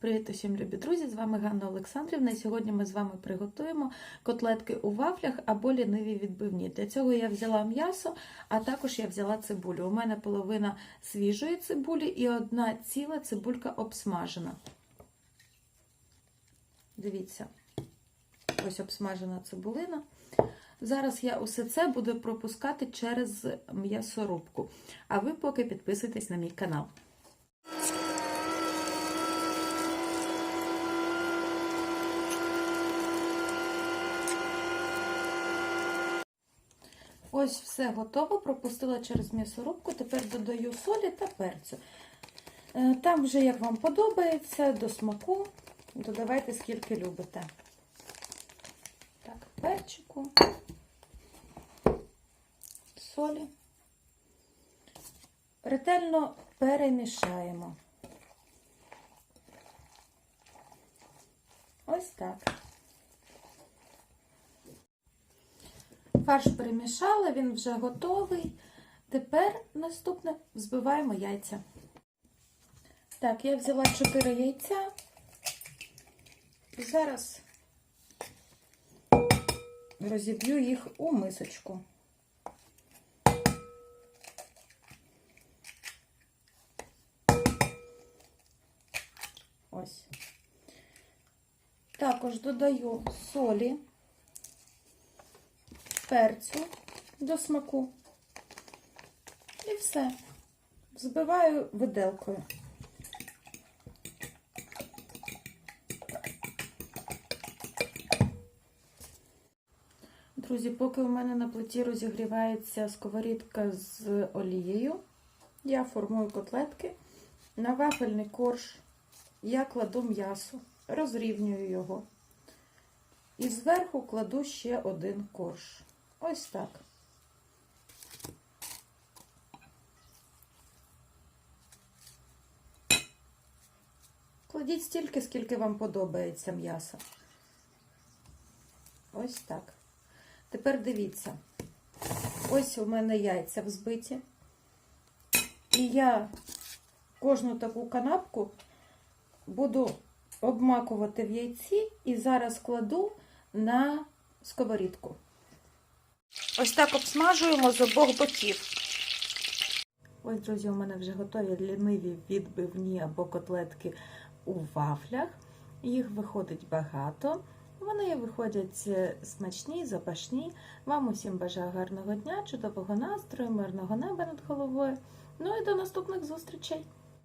Привіт усім любі друзі! З вами Ганна Олександрівна. І сьогодні ми з вами приготуємо котлетки у вафлях або ліниві відбивні. Для цього я взяла м'ясо, а також я взяла цибулю. У мене половина свіжої цибулі і одна ціла цибулька обсмажена. Дивіться, ось обсмажена цибулина. Зараз я усе це буду пропускати через м'ясорубку. А ви поки підписуйтесь на мій канал. Ось все готово, пропустила через м'ясорубку, тепер додаю солі та перцю. Е, Там вже, як вам подобається, до смаку, додавайте скільки любите. Так, перчику, солі. Ретельно перемішаємо. Ось так. Фарш перемішала, він вже готовий. Тепер наступне взбиваємо яйця. Так, я взяла 4 яйця. Зараз розіб'ю їх у мисочку. Ось. Також додаю солі перцю до смаку. І все. Взбиваю виделкою. Друзі, поки у мене на плиті розігрівається сковорідка з олією, я формую котлетки. На вафельний корж я кладу м'ясо, розрівнюю його. І зверху кладу ще один корж. Ось так. Кладіть стільки, скільки вам подобається м'ясо. Ось так. Тепер дивіться. Ось у мене яйця взбиті. І я кожну таку канапку буду обмакувати в яйці і зараз кладу на сковорідку. Ось так обсмажуємо з обох боків. Ось, друзі, у мене вже готові ліниві відбивні або котлетки у вафлях. Їх виходить багато. Вони виходять смачні, запашні. Вам усім бажаю гарного дня, чудового настрою, мирного неба над головою. Ну і до наступних зустрічей!